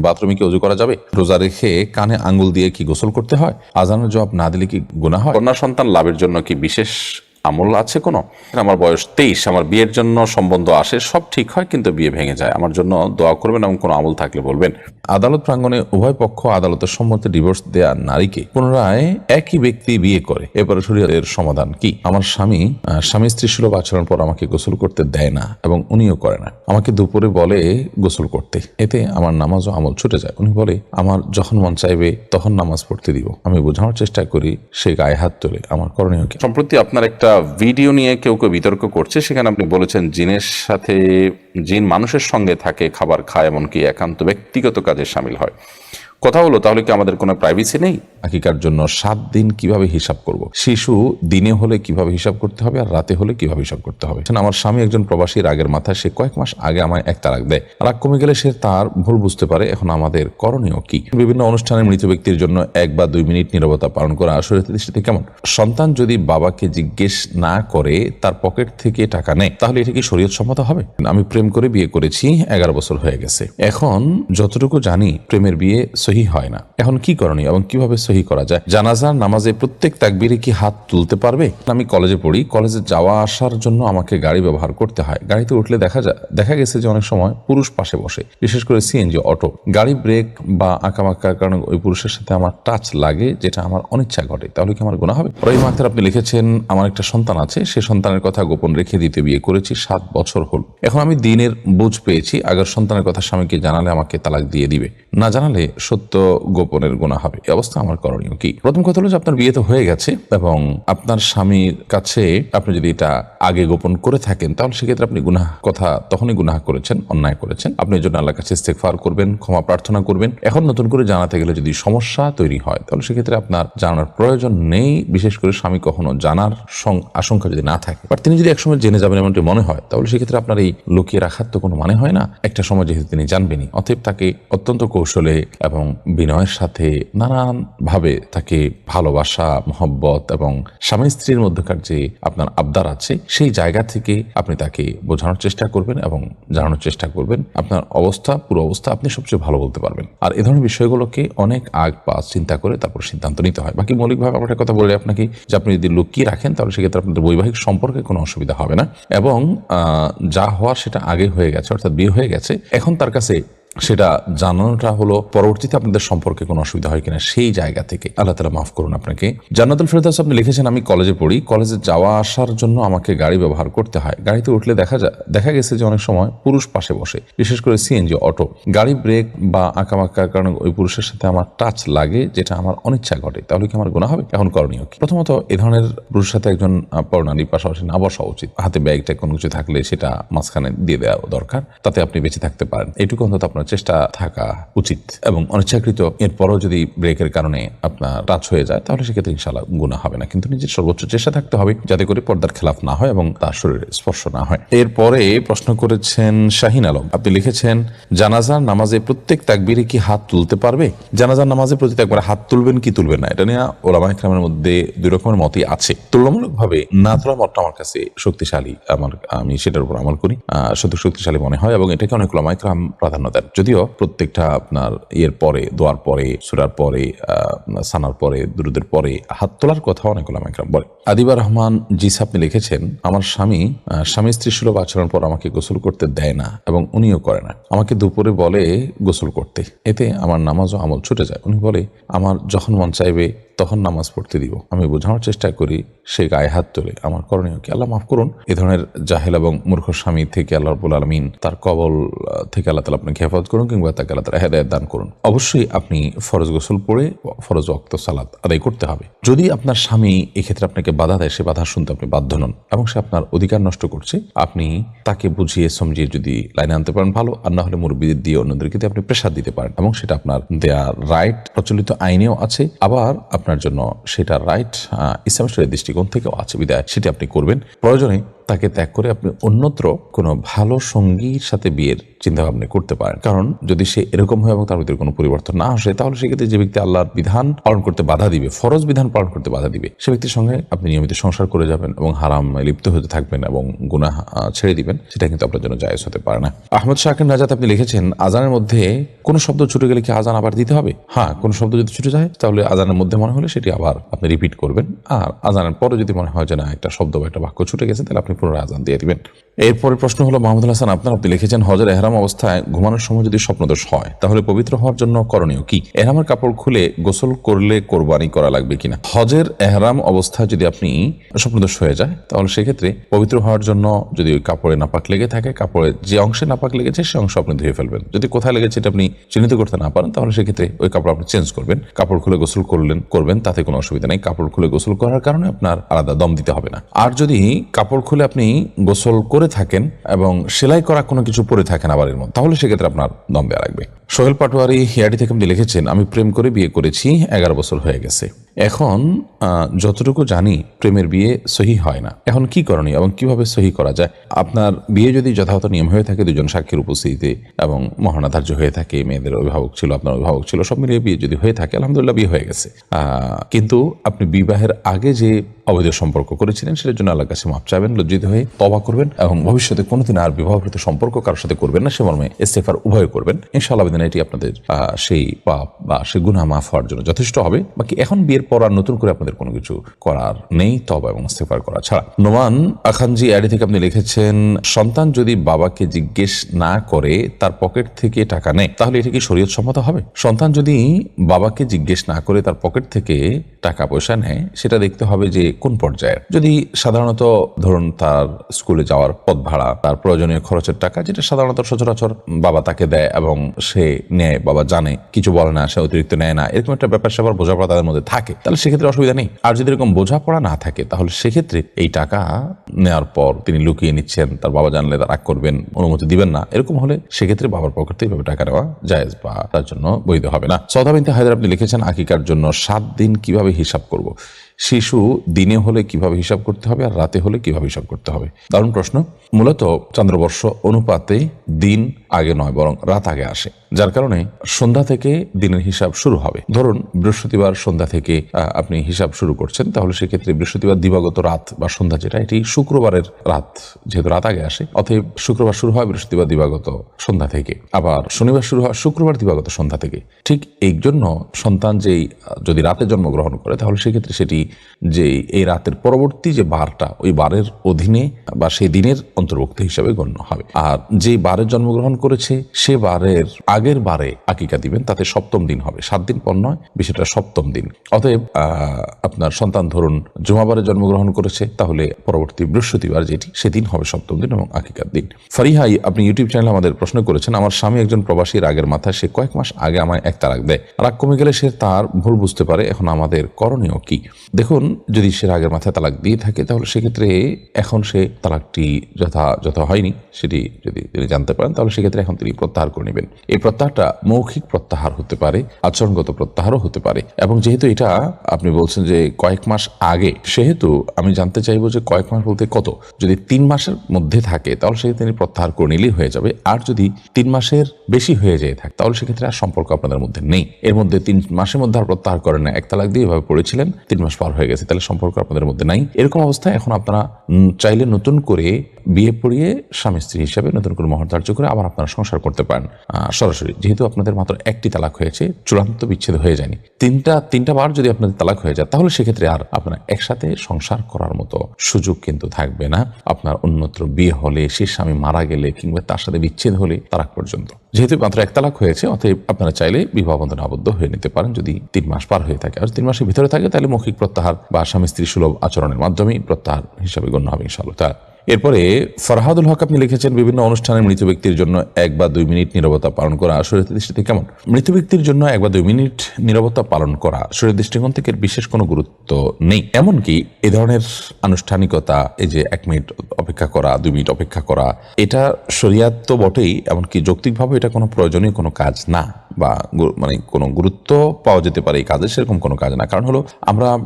বাথরুমে কি অজু করা যাবে? রোজা রেখে কানে আঙ্গুল দিয়ে কি গোসল করতে হয়? আজানের জবাব না দিলে কি গুণা হয়? কন্যা সন্তান লাভের জন্য কি বিশেষ আমল আছে কোনো? আমার বয়স তেইশ, আমার বিয়ের জন্য সম্বন্ধ আসে, সব ঠিক হয়, কিন্তু বিয়ে ভেঙে যায়। আমার জন্য দোয়া করবেন এবং কোনো আমল থাকলে বলবেন। আদালত প্রাঙ্গনে উভয় পক্ষ আদালতের সম্মতি ডিভোর্স দেয়া নারীকে পুনরায় একই ব্যক্তি বিয়ে করে। এরপরে শরীরের সমাধান কি? আমার স্বামী স্বামী স্ত্রী সুলভ আচরণ পর আমাকে গোসল করতে দেয় না এবং উনিও করে না। আমাকে দুপুরে বলে গোসল করতে। এতে আমার নামাজ ও আমল ছুটে যায়। উনি বলে, আমার যখন মন চাইবে, তখন নামাজ পড়তে দিব। আমি বোঝানোর চেষ্টা করি, সে গায়ে হাত তোলে। আমার করণীয় কি? সম্প্রতি আপনার একটা ভিডিও নিয়ে কেউ কেউ বিতর্ক করছে। সেখানে আপনি বলেছেন, জিনের সাথে জিন মানুষের সঙ্গে থাকে, খাবার খায়, এমনকি একান্ত ব্যক্তিগত কাজে সামিল হয়। কথা হলো, তাহলে কি আমাদের কোনো প্রাইভেসি নেই? আকিকার জন্য সাত দিন কীভাবে হিসাব করব? শিশু দিনে হলে কীভাবে হিসাব করতে হবে আর রাতে হলে কীভাবে হিসাব করতে হবে? আমার স্বামী একজন প্রবাসীর আগের মাথায় সে কয়েক মাস আগে আমায় এক তারাক দেয়। রাগ কমে গেলে সে তার ভুল বুঝতে পারে। এখন আমাদের করণীয় কি? বিভিন্ন অনুষ্ঠানে মৃত ব্যক্তির জন্য এক বা দুই মিনিট নীরবতা পালন করা আসলে দৃষ্টিতে কেমন? সন্তান যদি বাবাকে জিজ্ঞেস না করে, তার পকেট থেকে টাকা নেয়, তাহলে এটা কি শরীয়ত সম্মত হবে? আমি প্রেম করে বিয়ে করেছি, এগারো বছর হয়ে গেছে। এখন যতটুকু জানি, প্রেমের বিয়ে সহি হয় না। এখন কি করণীয় এবং কীভাবে সহি করা যায়। জানাজার নামাজে প্রত্যেক তাকবিরে কি হাত তুলতে পারবে? আমি কলেজে পড়ি, কলেজে যাওয়া আসার জন্য আমাকে গাড়ি ব্যবহার করতে হয়। গাড়িতে উঠলে দেখা যায় দেখা গেছে যে অনেক সময় পুরুষ পাশে বসে, বিশেষ করে সিএনজি, অটো। গাড়ি ব্রেক বা আঁকামাক্কার কারণে ওই পুরুষের সাথে আমার টাচ লাগে, যেটা আমার অনিচ্ছা ঘটে। তাহলে কি আমার গোনা হবে? রহিম আক্তার আপনি লিখেছেন, আমার একটা সন্তান আছে, সে সন্তানের কথা গোপন রেখে দিতে বিয়ে করেছি, সাত বছর হল। এখন আমি দিনের বুঝ পেয়েছি, আগের সন্তানের কথা স্বামীকে জানালে আমাকে তালাক দিয়ে দিবে। না জানালে সত্য গোপনের গোনা হবে। এই অবস্থা আমার করণীয় কি? প্রথম কথা হলো যে আপনার বিয়ে তো হয়ে গেছে এবং আপনার স্বামীর কাছে আপনি যদি এটা আগে গোপন করে থাকেন, তাহলে সেক্ষেত্রে আপনি গুনাহ, কথা তখনই গুনাহ করেছেন, অন্যায় করেছেন। আপনি জন্য আল্লাহর কাছে ইস্তেগফার করবেন, ক্ষমা প্রার্থনা করবেন। এখন নতুন করে জানাতে গেলে যদি সমস্যা তৈরি হয়, তাহলে সেক্ষেত্রে আপনার জানার প্রয়োজন নেই। বিশেষ করে স্বামী কখনো জানার আশঙ্কা যদি না থাকে। বাট তিনি যদি একসময় জেনে যাবেন এমনটি মনে হয়, তাহলে সেক্ষেত্রে আপনার এই লুকিয়ে রাখার তো কোনো মানে হয় না। একটা সময় যেহেতু তিনি জানবেনই, অতএব তাকে অত্যন্ত কৌশলে এবং বিনয়ের সাথে নানান ভাবে তাকে ভালোবাসা, মহব্বত এবং স্বামী স্ত্রীর মধ্যকার যে আপনার আবদার আছে, সেই জায়গা থেকে আপনি তাকে বোঝানোর চেষ্টা করবেন এবং জানানোর চেষ্টা করবেন। আপনার অবস্থা, পুরো অবস্থা আপনি সবচেয়ে ভালো বলতে পারবেন। আর এ ধরনের বিষয়গুলোকে অনেক আগ পাস চিন্তা করে তারপর সিদ্ধান্ত নিতে হয়। বাকি মৌলিকভাবে আমরা কথা বলে আপনাকে, যে আপনি যদি লুকিয়ে রাখেন, তাহলে সেক্ষেত্রে আপনাদের বৈবাহিক সম্পর্কে কোনো অসুবিধা হবে না। এবং যা হওয়ার সেটা আগে হয়ে গেছে, অর্থাৎ বিয়ে হয়ে গেছে। এখন তার কাছে সেটা জানানোটা হলো, পরবর্তীতে আপনাদের সম্পর্কে কোনো অসুবিধা হয় কিনা সেই জায়গা থেকে আল্লাহ তালা মাফ করুন আপনাকে। জান্নাতুল ফেরদাস আপনি লিখেছেন, আমি কলেজে পড়ি। কলেজে যাওয়া আসার জন্য আমাকে গাড়ি ব্যবহার করতে হয়। গাড়িতে উঠলে দেখা যায়, দেখা গেছে যে অনেক সময় পুরুষ পাশে বসে, বিশেষ করে সিএনজি, অটো। গাড়ি ব্রেক বা আঁকামাক্কার কারণে ওই পুরুষের সাথে আমার টাচ লাগে, যেটা আমার অনিচ্ছা ঘটে। তাহলে কি আমার গুণা হবে? এখন করণীয় কি? প্রথমত, এ ধরনের পুরুষের সাথে একজন পরনারী পাশাপাশি না বসা উচিত। হাতে ব্যাগটা কোনো কিছু থাকলে সেটা মাঝখানে দিয়ে দেওয়া দরকার, তাতে আপনি বেঁচে থাকতে পারেন। এটুকু অন্তত আপনার চেষ্টা থাকা উচিত এবং অনিচ্ছাকৃত এরপরও যদি ব্রেকের কারণে আপনার টাচ হয়ে যায়, তাহলে সেক্ষেত্রে ইনশাল্লাহ গুণা হবে না। কিন্তু নিজের সর্বোচ্চ চেষ্টা থাকতে হবে যাতে করে পর্দার খেলাফ না হয় এবং তার শরীরে স্পর্শ না হয়। এরপরে প্রশ্ন করেছেন শাহিন আলম। আপনি লিখেছেন, জানাজার নামাজে প্রত্যেক তাকবিরে কি হাত তুলতে পারবে? জানাজার নামাজে প্রতি একবার হাত তুলবেন কি তুলবেন না, এটা নিয়ে ওলামা ইকরামের মধ্যে দুই রকমের মতই আছে। তুলনামূলক ভাবে না তোলা মতটা আমার কাছে শক্তিশালী, আমার, আমি সেটার উপর আমল করি সত্যি শক্তিশালী মনে হয় এবং এটাকে অনেক ওলামা ইকরাম প্রাধান্য দেন। যদিও প্রত্যেকটা আপনার ইয়ের পরে, দোয়ার পরে, সুরার পরে সানার পরে, দুরুদের পরে হাত তোলার কথা অনেক ওলামা ইকরাম বলে। আদিবা রহমান জিস আপনি লিখেছেন, আমার স্বামী স্বামী স্ত্রী সুলভ আচরণ পর আমাকে গোসল করতে দেয় না এবং উনিও করে না। আমাকে দুপুরে বলে গোসল করতে। এতে আমার নামাজ ও আমল ছুটে যায়। উনি বলে, আমার যখন মন চাইবে তখন নামাজ পড়তে দিব। আমি বোঝানোর চেষ্টা করি, সে গায়ে হাত তোলে। আমার করণীয় কি? আল্লাহ মাফ করুন, এ ধরনের জাহেল এবং মূর্খ স্বামী থেকে আল্লাহ রবুল আলমিন তার কবল থেকে আল্লাহ তালা আপনাকে হেফাজত করুন কিংবা তাকে আল্লাহ তালা হেদায়ত দান করুন। অবশ্যই আপনি ফরজ গোসল পড়ে, ফরজ অক্ত সালাত আদায় করতে হবে। যদি আপনার স্বামী এক্ষেত্রে আপনাকে বাধা দেয়, সে বাধা শুনতে আপনি বাধ্য নন এবং সে আপনার অধিকার নষ্ট করছে, আপনি তাকে বুঝিয়ে, সমঝিয়ে যদি লাইনে আনতে পারেন ভালো, আর না হলে মুরব্বীদের দিয়ে অন্যদেরকে আপনি প্রেশার দিতে পারেন এবং সেটা আপনার দেয়া রাইট প্রচলিত আইনেও আছে। আবার আপনার জন্য সেটা রাইট ইসলামের দৃষ্টিকোণ থেকেও আছে বিদায়। সেটি আপনি করবেন। প্রয়োজনে তাকে ত্যাগ করে আপনি অন্যত্র কোনো ভালো সঙ্গীর সাথে বিয়ের চিন্তা ভাবনা করতে পারেন। কারণ যদি সে এরকম হয় এবং তার ভিতরে কোনো পরিবর্তন না আসে, তাহলে সেক্ষেত্রে যে ব্যক্তি আল্লাহর বিধান পালন করতে বাধা দিবে, ফরজ বিধান পালন করতে বাধা দিবে, সে ব্যক্তির সঙ্গে আপনি নিয়মিত সংসার করে যাবেন এবং হারাম, লিপ্ত হতে থাকবেন এবং গুনাহ ছেড়ে দিবেন, সেটা কিন্তু আপনার জন্য জায়েজ হতে পারে না। আহমদ শাকিন রাজাত আপনি লিখেছেন, আজানের মধ্যে কোনো শব্দ ছুটে গেলে কি আজান আবার দিতে হবে? হ্যাঁ কোনো শব্দ যদি ছুটে যায়, তাহলে আজানের মধ্যে মনে হলে সেটি আবার আপনি রিপিট করবেন। আর আজানের পরে যদি মনে হয় যে না, একটা শব্দ বা একটা বাক্য ছুটে গেছে, তাহলে আপনি পুনরায় আজান দিয়ে দিবেন। এরপরের প্রশ্ন হলো মাহমুদুল হাসান, আপনার আপনি লিখেছেন, হজের এহরাম অবস্থায় ঘুমানোর সময় যদি স্বপ্নদোষ হয়, তাহলে পবিত্র হওয়ার জন্য করণীয় কি? এহরামের কাপড় খুলে গোসল করলে কোরবানি করা লাগবে কিনা? হজের এহরাম অবস্থায় যদি আপনি স্বপ্নদোষ হয়ে যায়, তাহলে সেক্ষেত্রে পবিত্র হওয়ার জন্য যদি ওই কাপড়ে নাপাক লেগে থাকে, কাপড়ে যে অংশে নাপাক লেগেছে, সে অংশ আপনি ধুয়ে ফেলবেন। যদি কোথায় লেগেছে এটা আপনি চিহ্নিত করতে না পারেন, তাহলে সেক্ষেত্রে ওই কাপড় আপনি চেঞ্জ করবেন। কাপড় খুলে গোসল করলেন, করবেন, তাতে কোনো অসুবিধা নেই। কাপড় খুলে গোসল করার কারণে আপনার আলাদা দম দিতে হবে না। আর যদি কাপড় খুলে আপনি গোসল করে থাকেন এবং সেলাই করা কোনো কিছু পরে থাকেন আবার এর মধ্যে। তাহলে সেক্ষেত্রে আপনার দম দেওয়া লাগবে। সোহেল পাটোয়ারি হিয়াটি থেকে আপনি লিখেছেন, আমি প্রেম করে বিয়ে করেছি, এগারো বছর হয়ে গেছে। এখন যতটুকু জানি, প্রেমের বিয়ে সহি হয় না। এখন কি করণীয় এবং কীভাবে সহি করা যায়? আপনার বিয়ে যদি যথাযথ নিয়ম হয়ে থাকে, দুজন সাক্ষীর উপস্থিতিতে এবং মহানাধার্য হয়ে থাকে, মেয়েদের অভিভাবক ছিল, আপনার অভিভাবক ছিল, সব মিলিয়ে বিয়ে যদি হয়ে থাকে, আলহামদুলিল্লাহ বিয়ে হয়ে গেছে। কিন্তু আপনি বিবাহের আগে যে অবৈধ সম্পর্ক করেছিলেন, সেটার জন্য আল্লাহর কাছে মাপ চাইবেন, লজ্জিত হয়ে তবা করবেন এবং ভবিষ্যতে কোনোদিন আর বিবাহকৃত সম্পর্ক কারোর সাথে করবেন না, সে মর্মে ইস্তেফার উভয় করবেন। ইনশাআল্লাহ এটি আপনাদের সেই পাপ বা সে গুনাহ মাফ হওয়ার জন্য যথেষ্ট হবে। বাকি এখন বিয়ের পর আর নতুন করে আপনাদের কোনো কিছু করার নেই, তবা এবং ইস্তেফার করা ছাড়া। নোমান আখানজি অ্যাডি থেকে আপনি লিখেছেন, সন্তান যদি বাবাকে জিজ্ঞেস না করে তার পকেট থেকে টাকা নেয়, তাহলে এটা কি শরীয়ত সম্মত হবে? সন্তান যদি বাবাকে জিজ্ঞেস না করে তার পকেট থেকে টাকা পয়সা নেয়, সেটা দেখতে হবে যে কোন পর্যায়ে যদি সাধারণত ধরুন তার স্কুলে যাওয়ার পথ ভাড়া, তার প্রয়োজনীয় খরচের টাকা, যেটা সাধারণত সচরাচর বাবা তাকে দেয় এবং সে নেয়, বাবা জানে, কিছু বলে না, সে অতিরিক্ত নেয় না, এরকম একটা ব্যাপার স্যাপার বোঝাপড়া তাদের মধ্যে থাকে। তাহলে সেক্ষেত্রে অসুবিধা নেই। আর যদি এরকম বোঝাপড়া না থাকে, তাহলে সেক্ষেত্রে এই টাকা নেওয়ার পর তিনি লুকিয়ে নিচ্ছেন, তার বাবা জানলে তার রাগ করবেন, অনুমতি দিবেন না, এরকম হলে সেক্ষেত্রে বাবার পকেট থেকে টাকা নেওয়া জায়েজ বা তার জন্য বৈধ হবে না। সৌদা বিনতে হায়দার আপনি লিখেছেন, আকিকার জন্য সাত দিন কীভাবে হিসাব করব? শিশু দিনে হলে কীভাবে হিসাব করতে হবে আর রাতে হলে কীভাবে হিসাব করতে হবে? দারুণ প্রশ্ন। মূলত চন্দ্রবর্ষ অনুপাতে দিন আগে নয়, বরং রাত আগে আসে। যার কারণে সন্ধ্যা থেকে দিনের হিসাব শুরু হবে। ধরুন, বৃহস্পতিবার সন্ধ্যা থেকে আপনি হিসাব শুরু করছেন, তাহলে সেক্ষেত্রে বৃহস্পতিবার দিবাগত রাত বা সন্ধ্যা যেটা, এটি শুক্রবারের রাত, যেহেতু রাত আগে আসে, অতএব শুক্রবার শুরু হয়, বৃহস্পতিবার দিবাগত সন্ধ্যা থেকে। আবার শনিবার শুরু হয়, শুক্রবার দিবাগত সন্ধ্যা থেকে। ঠিক এই জন্য সন্তান যেই, যদি রাতে জন্মগ্রহণ করে, তাহলে সেক্ষেত্রে সেটি যে এই রাতের পরবর্তী যে বারটা, ওই বারের অধীনে বা সেই দিনের অন্তর্ভুক্ত হিসাবে গণ্য হবে। আর যে বারের জন্মগ্রহণ করেছে, সে বারের আগের বারে আকিকা দিবেন, তাতে সপ্তম দিন হবে। সাত দিন পর নয় বিষয়টা সপ্তম দিন। অতএব আহ, আপনার সন্তান ধরুন জুমাবারে জন্মগ্রহণ করেছে তাহলে পরবর্তী বৃহস্পতিবার যেটি সেদিন হবে সপ্তম দিন এবং আকিকার দিন। ফারিহাই আপনি ইউটিউব চ্যানেলে আমাদের প্রশ্ন করেছেন আমার স্বামী একজন প্রবাসী রাগের মাথায় সে কয়েক মাস আগে আমায় এক তালাক দেয়। রাগ কমে গেলে সে তার ভুল বুঝতে পারে এখন আমাদের করণীয় কি? দেখুন যদি সে রাগের মাথায় তালাক দিয়ে থাকে তাহলে সেক্ষেত্রে এখন সে তালাকটি যথাযথ হয়নি সেটি যদি তিনি জানতে পারেন তাহলে সেক্ষেত্রে এখন তিনি প্রত্যাহার করে নেবেন। এই প্রত্যাহারটা মৌখিক প্রত্যাহার হতে পারে আচরণগত প্রত্যাহারও হতে পারে এবং যেহেতু এটা আপনি বলছেন যে কয়েক মাস আগে, সেহেতু আমি জানতে চাইব যে কয়েক মাস বলতে কত? যদি তিন মাসের মধ্যে থাকে, তাহলে সেক্ষেত্রে তিনি প্রত্যাহার করে নিলেই হয়ে যাবে। আর যদি তিন মাসের বেশি হয়ে যেয়ে থাকে, তাহলে সেক্ষেত্রে আর সম্পর্ক আপনাদের মধ্যে নেই। এর মধ্যে তিন মাসের মধ্যে আর প্রত্যাহার করেন না। এক তালাক দিয়ে এভাবে পড়েছিলেন, তিন মাস পার হয়ে গেছে, তাহলে সম্পর্ক আপনাদের মধ্যে নাই। এরকম অবস্থায় এখন আপনারা চাইলে নতুন করে বিয়ে পড়িয়ে স্বামী স্ত্রী হিসাবে নতুন করে মহর ধার্য করে আবার আপনারা সংসার করতে পারেন। সরাসরি, যেহেতু আপনাদের মাত্র একটি তালাক হয়েছে, চূড়ান্ত বিচ্ছেদ হয়ে যায়নি। তিনটা তিনটা বার যদি আপনাদের তালাক হয়ে যায়, তাহলে সেক্ষেত্রে আর আপনারা একসাথে সংসার করার মতো সুযোগ কিন্তু থাকবে না। আপনার অন্যত্র বিয়ে হলে, সে স্বামী মারা গেলে কিংবা তার সাথে বিচ্ছেদ হলে তারাক পর্যন্ত। যেহেতু মাত্র এক তালাক হয়েছে, অতএব আপনারা চাইলে বিবাহ বন্ধনে আবদ্ধ হয়ে নিতে পারেন। যদি তিন মাস পার হয়ে থাকে, আর তিন মাসের ভিতরে থাকে, তাহলে মৌখিক প্রত্যাহার বা স্বামী স্ত্রী সুলভ আচরণের মাধ্যমেই প্রত্যাহার হিসাবে গণ্য হবে ইনশাআল্লাহ। এরপরে ফরহাদুল হক আপনি লিখেছেন, বিভিন্ন অনুষ্ঠানে মৃত ব্যক্তির জন্য এক বা দুই মিনিট নীরবতা পালন করা শরীরের দৃষ্টিতে কেমন? মৃত ব্যক্তির জন্য এক বা দুই মিনিট নীরবতা পালন করা শরীরের দৃষ্টিকোণ থেকে বিশেষ কোনো গুরুত্ব নেই। এমনকি এ ধরনের আনুষ্ঠানিকতা, এই যে এক মিনিট অপেক্ষা করা, দুই মিনিট অপেক্ষা করা, এটা শরিয়াত তো বটেই, এমনকি যৌক্তিকভাবে এটা কোনো প্রয়োজনীয় কোনো কাজ না। বা মানে কোনো গুরুত্ব পাওয়া যেতে পারে এই কাজে, সেরকম কোনো কাজ না। কারণ হলো আমরা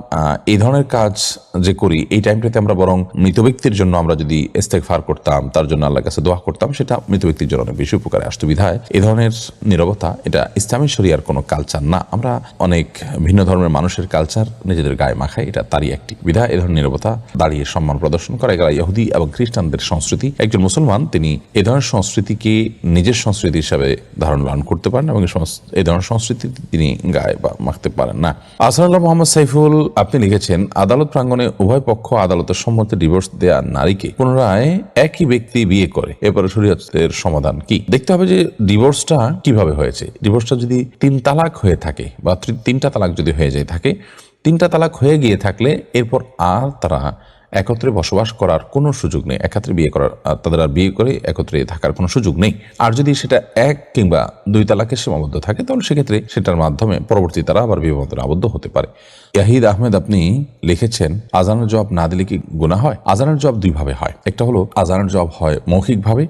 এই ধরনের কাজ যে করি, এই টাইমটাতে আমরা বরং মৃত ব্যক্তির জন্য আমরা যদি ইস্তেগফার করতাম, তার জন্য আল্লাহর কাছে দোয়া করতাম, সেটা মৃত ব্যক্তির জন্য অনেক বেশি উপকারে আসতো। বিধায় এই ধরনের নীরবতা, এটা ইসলামী শরিয়ার কোনো কালচার না। আমরা অনেক ভিন্ন ধর্মের মানুষের কালচার নিজেদের গায়ে মাখাই, এটা তারই একটি বিধায়। এ ধরনের নীরবতা দাঁড়িয়ে সম্মান প্রদর্শন করে। এগুলো ইহুদি এবং খ্রিস্টানদের সংস্কৃতি, একজন মুসলমান, তিনি এ ধরনের সংস্কৃতিকে নিজের সংস্কৃতি হিসাবে ধারণ লালন করতে পারেন এবং এই ধরনের সংস্কৃতি তিনি গায়ে বা মাখতে পারেন না। আসানুল্লাহ মোহাম্মদ সাইফুল আপনি লিখেছেন, আদালত প্রাঙ্গণে উভয় পক্ষ আদালতের সম্মতি ডিভোর্স দেয়া নারীকে পুনরায় একই ব্যক্তি বিয়ে করে। এরপরে শরীয়তের সমাধান কি? দেখতে হবে যে ডিভোর্সটা কীভাবে হয়েছে। ডিভোর্সটা যদি তিন তালাক হয়ে থাকে বা তিনটা তালাক যদি হয়ে যায় থাকে, তিনটা তালাক হয়ে গিয়ে থাকলে এরপর আর তারা একত্রে বসবাস করার কোনো সুযোগ নেই, একত্রে বিয়ে করার তাদের আর বিয়ে করে একত্রে থাকার কোনো সুযোগ নেই। আর যদি সেটা এক কিংবা দুই তালাকে সীমাবদ্ধ থাকে, তাহলে সেক্ষেত্রে সেটার মাধ্যমে পরবর্তী তারা আবার বিয়ে বন্ধনে আবদ্ধ হতে পারে। ইয়াহিদ আহমেদ, আপনি লিখেছেন, আজানের জবাব না দিলে কি গুণা হয়? আজানের জবাব দুইভাবে হয়। একটা হলো, আজানের জবাব হয় মৌখিকভাবে,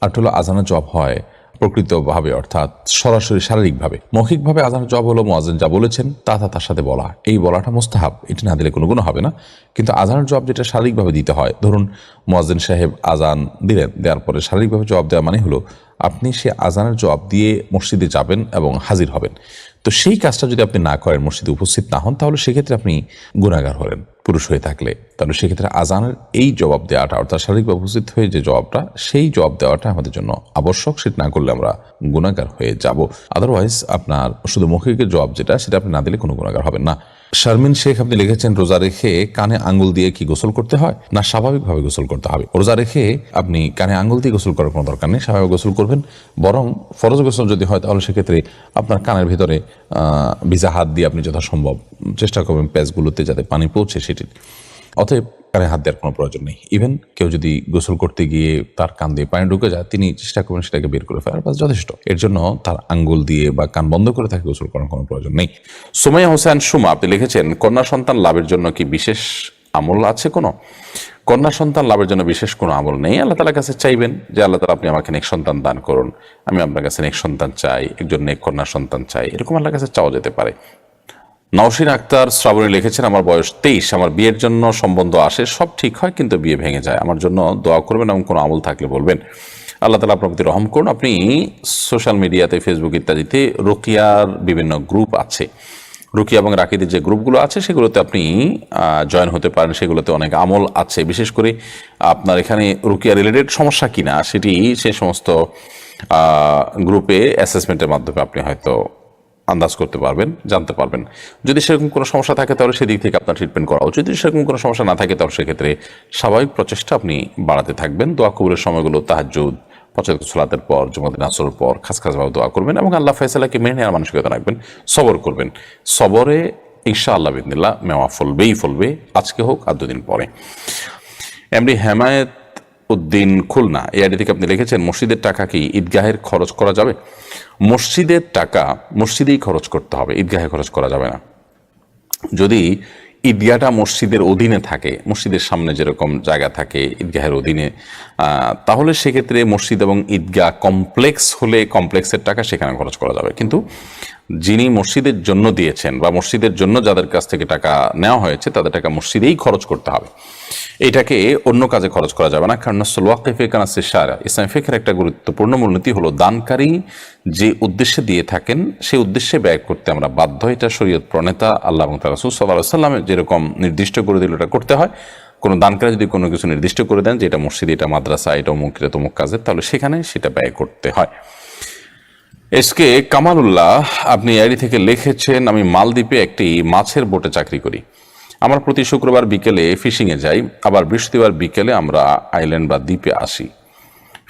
আর হলো, আজানের জবাব হয় প্রকৃতভাবে, অর্থাৎ সরাসরি শারীরিকভাবে। মৌখিকভাবে আজান জবাব হলো মোয়াজেন যা বলেছেন, তা তা তার সাথে বলা। এই বলাটা মোস্তাহাব, এটি না দিলে কোনো গুণ হবে না। কিন্তু আজানের জবাব যেটা শারীরিকভাবে দিতে হয়, ধরুন মোয়াজেন সাহেব আজান দিলেন। দেওয়ার পরে শারীরিকভাবে জবাব দেওয়া মানে হলো, আপনি সে আজানের জবাব দিয়ে মসজিদে যাবেন এবং হাজির হবেন। তো সেই কাজটা যদি আপনি না করেন, মসজিদে উপস্থিত না হন, তাহলে সেক্ষেত্রে আপনি গুণাগার হলেন, পুরুষ হয়ে থাকলে। তাহলে সেক্ষেত্রে আজানের এই জবাব দেওয়াটা, অর্থাৎ শারীরিকভাবে উপস্থিত হয়ে যে জবাবটা, সেই জবাব দেওয়াটা আমাদের জন্য আবশ্যক। সেটা না করলে আমরা গুণাগার হয়ে যাব। আদারওয়াইজ আপনার শুধু মৌখিকের জবাব যেটা, সেটা আপনি না দিলে কোনো গুণাগার হবেন না। শারমিন শেখ, আপনি লিখেছেন, রোজা রেখে কানে আঙ্গুল দিয়ে কি গোসল করতে হয়? না, স্বাভাবিকভাবে গোসল করতে হবে। রোজা রেখে আপনি কানে আঙ্গুল দিয়ে গোসল করার কোনো দরকার নেই, স্বাভাবিক গোসল করবেন। বরং ফরজ গোসল যদি হয়, তাহলে সেক্ষেত্রে আপনার কানের ভিতরে ভিজা হাত দিয়ে আপনি যথাসম্ভব চেষ্টা করবেন প্যাচগুলোতে যাতে পানি পৌঁছে সেটি। অতএব কানে হাত দেওয়ার কোনো প্রয়োজন নেই। ইভেন কেউ যদি গোসল করতে গিয়ে তার কান দিয়ে পানি ঢুকে যায়, তিনি চেষ্টা করবেন সেটাকে বের করে ফেলার বাস যথেষ্ট। এর জন্য তার আঙ্গুল দিয়ে বা কান বন্ধ করে তাকে গোসল করার কোনো প্রয়োজন নেই। সুমাইয়া হোসেন সুমা, আপনি লিখেছেন, কন্যা সন্তান লাভের জন্য কি বিশেষ আমল আছে কোনো? কন্যা সন্তান লাভের জন্য বিশেষ কোনো আমল নেই। আল্লাহ তালার কাছে চাইবেন যে আল্লাহ তালা আপনি আমাকে নেক সন্তান দান করুন। আমি আপনার কাছে নেক সন্তান চাই, একজন নেক কন্যা সন্তান চাই, এরকম আল্লাহর কাছে চাওয়া যেতে পারে। নওশিন আক্তার শ্রাবণী লিখেছেন, আমার বয়স তেইশ, আমার বিয়ের জন্য সম্বন্ধ আসে, সব ঠিক হয় কিন্তু বিয়ে ভেঙে যায়। আমার জন্য দোয়া করবেন এবং কোনো আমল থাকলে বলবেন। আল্লাহ তালা আপনার প্রতি রহম করুন। আপনি সোশ্যাল মিডিয়াতে, ফেসবুক ইত্যাদিতে রোকিয়ার বিভিন্ন গ্রুপ আছে। রুকিয়া এবং রাকিদের যে গ্রুপগুলো আছে, সেগুলোতে আপনি জয়েন হতে পারেন। সেগুলোতে অনেক আমল আছে। বিশেষ করে আপনার এখানে রুকিয়া রিলেটেড সমস্যা কিনা সেটি সে সমস্ত গ্রুপে অ্যাসেসমেন্টের মাধ্যমে আপনি হয়তো আন্দাজ করতে পারবেন, জানতে পারবেন। যদি সেরকম কোনো সমস্যা থাকে, তাহলে সেদিক থেকে আপনার ট্রিটমেন্ট করা উচিত। যদি সেরকম কোনো সমস্যা না থাকে, তাহলে সেক্ষেত্রে স্বাভাবিক প্রচেষ্টা আপনি বাড়াতে থাকবেন। দোয়া কবুলের সময়গুলো তাহাজুদ পঁচাত্তর সালাতের পর জুমাদিন আসরের পর খাস খাসভাবে দোয়া করবেন এবং আল্লাহ ফয়সালাকে মেনে নেওয়ার মানসিকতা রাখবেন, সবর করবেন। সবরে ঈশা আল্লাহ বিদিল্লা মেওয়া ফলবেই ফলবে, আজকে হোক আর দুদিন পরে। এমনি হেমায়েত উদ্দিন খুলনা, এই আইডি থেকে আপনি লিখেছেন, মসজিদের টাকা কি ঈদগাহের খরচ করা যাবে? মসজিদের টাকা মসজিদেই খরচ করতে হবে, ঈদগাহে খরচ করা যাবে না। যদি ঈদগাহটা মসজিদের অধীনে থাকে, মসজিদের সামনে যেরকম জায়গা থাকে ঈদগাহের অধীনে তাহলে সেক্ষেত্রে মসজিদ এবং ঈদগাহ কমপ্লেক্স হলে কমপ্লেক্সের টাকা সেখানে খরচ করা যাবে। কিন্তু যিনি মসজিদের জন্য দিয়েছেন বা মসজিদের জন্য যাদের কাছ থেকে টাকা নেওয়া হয়েছে, তাদের টাকা মসজিদেই খরচ করতে হবে। এটাকে অন্য কাজে খরচ করা যাবে না, কারণ সোলওয়াকিফে কানাসে সারা ইসলাম ফেকের একটা গুরুত্বপূর্ণ মূলনীতি হলো দানকারী যে উদ্দেশ্যে দিয়ে থাকেন সেই উদ্দেশ্যে ব্যয় করতে আমরা বাধ্য। এটা শরীয়ত প্রণেতা আল্লাহ এবং তার রসুল সাল্লাহ সাল্লামের যেরকম নির্দিষ্ট করে দিল এটা করতে হয়। কোনো দানকারী যদি কোনো কিছু নির্দিষ্ট করে দেন যে এটা মসজিদ, এটা মাদ্রাসা, এটা অমুক, এটা তমুক কাজের তাহলে সেখানে সেটা ব্যয় করতে হয়। এসকে কামালুল্লাহ, আপনি আইডি থেকে লিখেছেন, আমি মালদ্বীপে একটি মাছের বোটে চাকরি করি। আমরা প্রতি শুক্রবার বিকেলে ফিশিংয়ে যাই, আবার বৃহস্পতিবার বিকেলে আমরা আইল্যান্ড বা দ্বীপে আসি।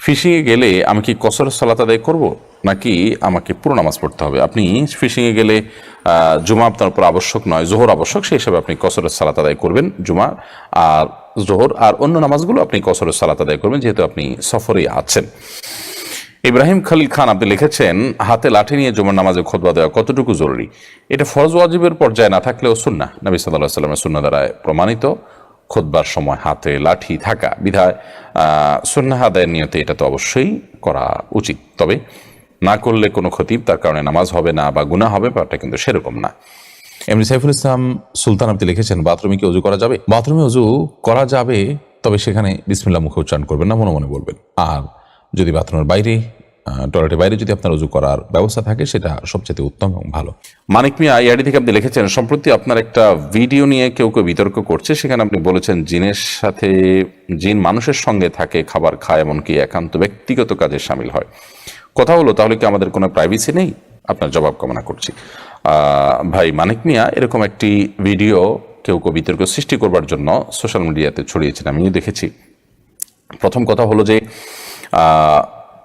ফিশিংয়ে গেলে আমি কি কসর সালাত আদায় করব, নাকি আমাকে পুরো নামাজ পড়তে হবে? আপনি ফিশিংয়ে গেলে জুমা আপনার উপর আবশ্যক নয়, জোহর আবশ্যক, সেই হিসাবে আপনি কসরের সালাত আদায় করবেন জুমা, আর জোহর, আর অন্য নামাজগুলো আপনি কসরের সালাত আদায় করবেন, যেহেতু আপনি সফরেই আছেন। ইব্রাহিম খালিল খান আপনি লিখেছেন, হাতে লাঠি নিয়ে জুমার নামাজে খোদবা দেওয়া কতটুকু জরুরি? এটা ফরজ ওয়াজিবের পর্যায়ে না থাকলেও সুন্না নবী সাল্লাহ সাল্লামের সুন্না দ্বারা প্রমাণিত। খোদবার সময় হাতে লাঠি থাকা বিধায় সুন্না আদায়ের নিয়তে এটা তো অবশ্যই করা উচিত। তবে না করলে কোনো ক্ষতি তার কারণে নামাজ হবে না বা গুনাহ হবে, ব্যাপারটা কিন্তু সেরকম না। এমনি সাইফুল ইসলাম সুলতান আপনি লিখেছেন, বাথরুমে কি অজু করা যাবে? বাথরুমে অজু করা যাবে, তবে সেখানে বিসমিল্লা মুখে উচ্চারণ করবেন না, মনে মনে বলবেন। আর যদি বাথরুমের বাইরে টয়লেটের বাইরে যদি আপনার অজু করার ব্যবস্থা থাকে, সেটা সবচেয়ে উত্তম এবং ভালো। মানিক মিয়া আইআডি থেকে আপনি লিখেছেন, সম্প্রতি আপনার একটা ভিডিও নিয়ে কেউ কেউ বিতর্ক করছে। সেখানে আপনি বলেছেন, জিনের সাথে, জিন মানুষের সঙ্গে থাকে, খাবার খায়, এমনকি একান্ত ব্যক্তিগত কাজে সামিল হয়। কথা হলো, তাহলে কি আমাদের কোনো প্রাইভেসি নেই? আপনার জবাব কামনা করছি। ভাই মানিক মিয়া, এরকম একটি ভিডিও কেউ কেউ বিতর্ক সৃষ্টি করবার জন্য সোশ্যাল মিডিয়াতে ছড়িয়েছেন, আমিও দেখেছি। প্রথম কথা হলো যে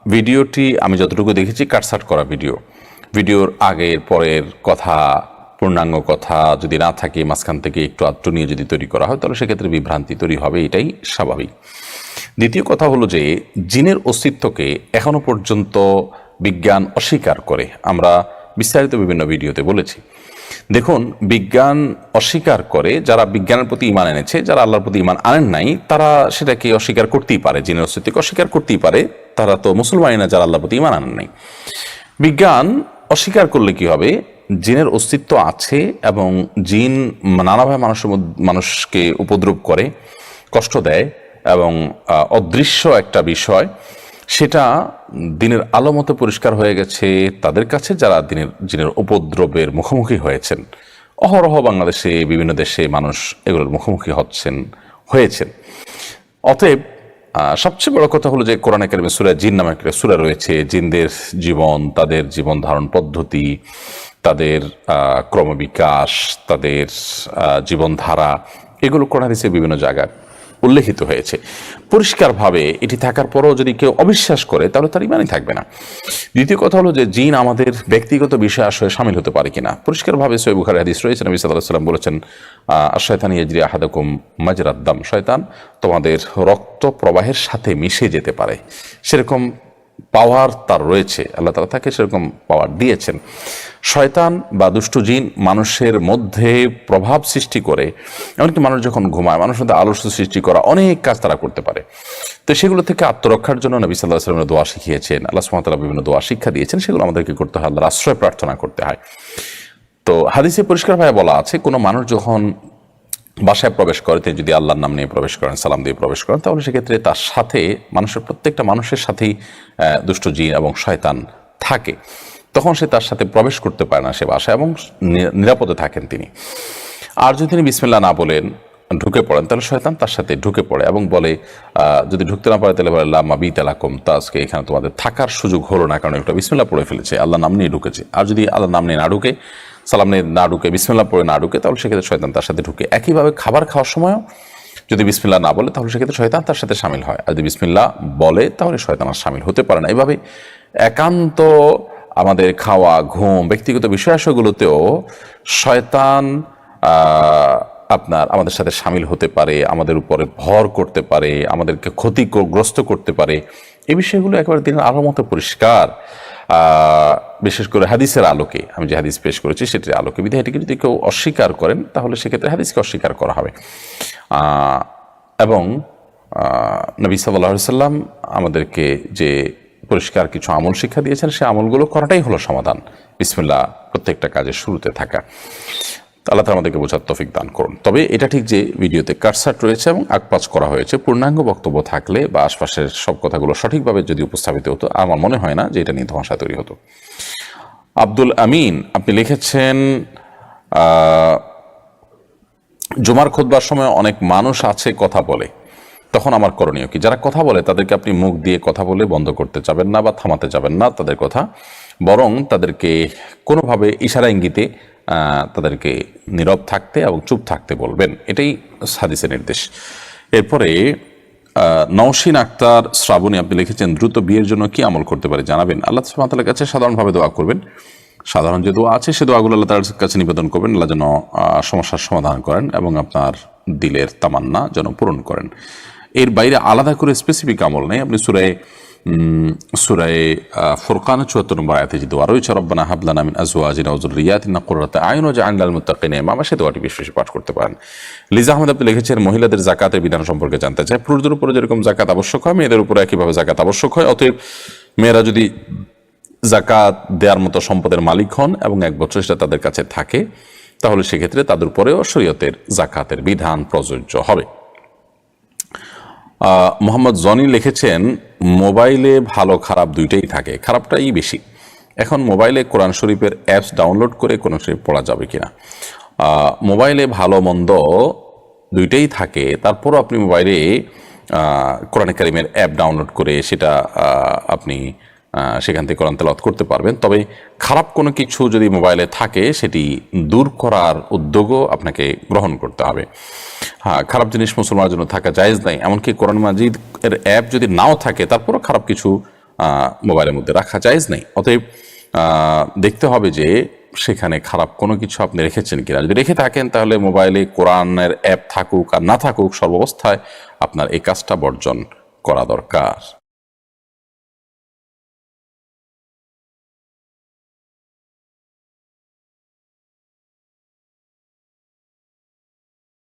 ভিডিওটি আমি যতটুকু দেখেছি কাটসাট করা ভিডিও। ভিডিওর আগের পরের কথা, পূর্ণাঙ্গ কথা যদি না থাকে, মাঝখান থেকে একটু আত্ম নিয়ে যদি তৈরি করা হয়, তাহলে সেক্ষেত্রে বিভ্রান্তি তৈরি হবে, এটাই স্বাভাবিক। দ্বিতীয় কথা হলো যে, জিনের অস্তিত্বকে এখনও পর্যন্ত বিজ্ঞান অস্বীকার করে। আমরা বিস্তারিত বিভিন্ন ভিডিওতে বলেছি। দেখুন, বিজ্ঞান অস্বীকার করে যারা বিজ্ঞানের প্রতি ইমান এনেছে, যারা আল্লাহর প্রতি ইমান আনেন নাই, তারা সেটাকে অস্বীকার করতেই পারে, জিনের অস্তিত্বকে অস্বীকার করতেই পারে, তারা তো মুসলমানই না যারা আল্লাহর প্রতি ইমান আনেন নাই। বিজ্ঞান অস্বীকার করলে কি হবে? জিনের অস্তিত্ব আছে এবং জিন নানাভাবে মানুষের মানুষকে উপদ্রব করে, কষ্ট দেয় এবং অদৃশ্য একটা বিষয়। সেটা দিনের আলো মতো পরিষ্কার হয়ে গেছে তাদের কাছে, যারা দিনের, জিনের উপদ্রবের মুখোমুখি হয়েছেন। অহরহ বাংলাদেশে, বিভিন্ন দেশে মানুষ এগুলোর মুখোমুখি হচ্ছেন, হয়েছেন। অতএব সবচেয়ে বড় কথা হলো যে কোরআন একাডেমি সুরা জিন নামে একটা সুরা রয়েছে। জিনদের জীবন, তাদের জীবন ধারণ পদ্ধতি, তাদের ক্রমবিকাশ, তাদের জীবনধারা, এগুলো কোরআন বিভিন্ন জায়গায়। উল্লেখিত হয়েছে। পরিষ্কারভাবে এটি থাকার পরেও যদি কেউ অবিশ্বাস করে, তাহলে তার ইমানই থাকবে না। দ্বিতীয় কথা হলো যে জিন আমাদের ব্যক্তিগত বিষয় আসলে সামিল হতে পারে কিনা। পরিষ্কারভাবে সৈব বুখারি হাদিস রয়েছে। নবী সাল্লাহ বলেছেন, আহ শয়তান ইয়াজরি আহাদাকুম মাজরাদ্দাম। শয়তান তোমাদের রক্ত প্রবাহের সাথে মিশে যেতে পারে। সেরকম পাওয়ার তার রয়েছে, আল্লাহ তালা তাকে সেরকম পাওয়ার দিয়েছেন। শয়তান বা দুষ্টু জিন মানুষের মধ্যে প্রভাব সৃষ্টি করে, এমনকি মানুষ যখন ঘুমায়, মানুষের মধ্যে আলস্য সৃষ্টি করা অনেক কাজ তারা করতে পারে। তো সেগুলো থেকে আত্মরক্ষার জন্য নবী সাল্লাহ সাল্লামের দোয়া শিখিয়েছেন, আল্লাহ সুমতাল্লাহ বিভিন্ন দোয়া শিক্ষা দিয়েছেন, সেগুলো আমাদেরকে করতে হয়, আল্লাহর আশ্রয় প্রার্থনা করতে হয়। তো হাদিসে পরিষ্কারভাবে বলা আছে, কোনো মানুষ যখন বাসায় প্রবেশ করে, তিনি যদি আল্লাহর নাম নিয়ে প্রবেশ করেন, সালাম দিয়ে প্রবেশ করেন, তাহলে সেক্ষেত্রে তার সাথে মানুষের, প্রত্যেকটা মানুষের সাথেই দুষ্ট জিন এবং শয়তান থাকে। তখন সে তার সাথে প্রবেশ করতে পারে না সে বাসায় এবং নিরাপদে থাকেন তিনি। আর যদি তিনি বিসমিল্লা না বলেন, ঢুকে পড়েন, তাহলে শয়তান তার সাথে ঢুকে পড়ে এবং বলে যদি ঢুকতে না পারে তাহলে বলে লাম্মা বি তেলাকুম তা আজকে এখানে তোমাদের থাকার সুযোগ হলো না, কারণ একটা বিসমিল্লা পড়ে ফেলেছে আল্লাহ নাম নিয়ে ঢুকেছে। আর যদি আল্লাহ নাম নিয়ে না ঢুকে সালাম নিয়ে না ঢুকে বিসমিল্লা পড়ে না ঢুকে, তাহলে সেক্ষেত্রে শয়তান তার সাথে ঢুকে। একইভাবে খাবার খাওয়ার সময়ও যদি বিসমিল্লা না বলে, তাহলে সেক্ষেত্রে শয়তান তার সাথে সামিল হয়। আর যদি বিসমিল্লা বলে, তাহলে শয়তান আর সামিল হতে পারে না। এভাবে একান্ত আমাদের খাওয়া, ঘুম, ব্যক্তিগত বিষয়াশয়গুলোতেও শয়তান আপনার আমাদের সাথে সামিল হতে পারে, আমাদের উপরে ভর করতে পারে, আমাদেরকে ক্ষতিগ্রস্ত করতে পারে। এই বিষয়গুলো একেবারে দিনের আলো মতো পরিষ্কার। বিশেষ করে হাদিসের আলোকে, আমি যে হাদিস পেশ করেছি সেটির আলোকে বিধায় এটিকে যদি কেউ অস্বীকার করেন, তাহলে সেক্ষেত্রে হাদিসকে অস্বীকার করা হবে। এবং নবী সাল্লাহ সাল্লাম আমাদেরকে যে পরিষ্কার কিছু আমল শিক্ষা দিয়েছেন, সে আমলগুলো করাটাই হলো সমাধান। বিসমিল্লা প্রত্যেকটা কাজের শুরুতে থাকা। আল্লাহ আমাদেরকে বোঝার তফিক দান করুন। তবে এটা ঠিক যে ভিডিওতে কাটসাট রয়েছে এবং আকপাচ করা হয়েছে। পূর্ণাঙ্গ বক্তব্য থাকলে বা আশপাশের সব কথাগুলো সঠিকভাবে যদি উপস্থাপিত হতো, আমার মনে হয় না যে এটা নিয়ে ধোঁয়াশা তৈরি হতো। আব্দুল আমিন, আপনি লিখেছেন জুমার খোদবার সময় অনেক মানুষ আছে, কথা বলে। তখন আমার করণীয় কি? যারা কথা বলে, তাদেরকে আপনি মুখ দিয়ে কথা বলে বন্ধ করতে যাবেন না বা থামাতে যাবেন না তাদের কথা। বরং তাদেরকে কোনোভাবে ইশারা ইঙ্গিতে তাদেরকে নীরব থাকতে এবং চুপ থাকতে বলবেন। এটাই হাদিসের নির্দেশ। এরপরে নওশিন আক্তার শ্রাবণী, আপনি লিখেছেন, দ্রুত বিয়ের জন্য কি আমল করতে পারে? জানাবেন। আল্লাহ সুবহানাহু কাছে সাধারণভাবে দোয়া করবেন। সাধারণ যে দোয়া আছে, সে দোয়াগুলো আল্লাহ তার কাছে নিবেদন করবেন। আল্লাহ যেন সমস্যার সমাধান করেন এবং আপনার দিলের তামান্না যেন পূরণ করেন। এর বাইরে আলাদা করে স্পেসিফিক আমল নেই। আপনি সুরায় সুরায় ফুরকান চুয়াত্তর নম্বর আয়াতে যে দোয়া রয়েছে, রব্বানা হাবলানা মিন আজওয়াজিনা ওয়া যুররিয়াতিনা কুররাতা আয়ুন ওয়াজআলনা লিল মুত্তাকিনা ইমামা সে দোয়াটি বেশি বেশি পাঠ করতে পারেন। লিজা আহমেদ আপনি লিখেছেন, মহিলাদের জাকাতের বিধান সম্পর্কে জানতে চাই। পুরুষদের উপরে যেরকম জাকাত আবশ্যক হয়, মেয়েদের উপরে একইভাবে জাকাত আবশ্যক হয়। অতএব মেয়েরা যদি জাকাত দেওয়ার মতো সম্পদের মালিক হন এবং এক বছর সেটা তাদের কাছে থাকে, তাহলে সেক্ষেত্রে তাদের উপরেও শরীয়তের জাকাতের বিধান প্রযোজ্য হবে। মোহাম্মদ জনি লিখেছেন, মোবাইলে ভালো, খারাপ দুইটাই থাকে, খারাপটাই বেশি। এখন মোবাইলে কোরআন শরীফের অ্যাপস ডাউনলোড করে কোরআন শরীফ পড়া যাবে কিনা। মোবাইলে ভালো, মন্দ দুইটাই থাকে, তারপরও আপনি মোবাইলে কোরআন কারিমের অ্যাপ ডাউনলোড করে সেটা আপনি সেখান থেকে কোরআন তেলাওয়াত করতে পারবেন। তবে খারাপ কোনো কিছু যদি মোবাইলে থাকে, সেটি দূর করার উদ্যোগও আপনাকে গ্রহণ করতে হবে। হ্যাঁ খারাপ জিনিস মুসলমানের জন্য থাকা জায়েজ নাই। এমনকি কোরআন মাজিদ এর অ্যাপ যদি নাও থাকে, তারপরও খারাপ কিছু মোবাইলের মধ্যে রাখা জায়েজ নেই। অতএব দেখতে হবে যে সেখানে খারাপ কোনো কিছু আপনি রেখেছেন কিনা। যদি রেখে থাকেন, তাহলে মোবাইলে কোরআনের অ্যাপ থাকুক আর না থাকুক, সর্বাবস্থায় আপনার এই কাজটা বর্জন করা দরকার।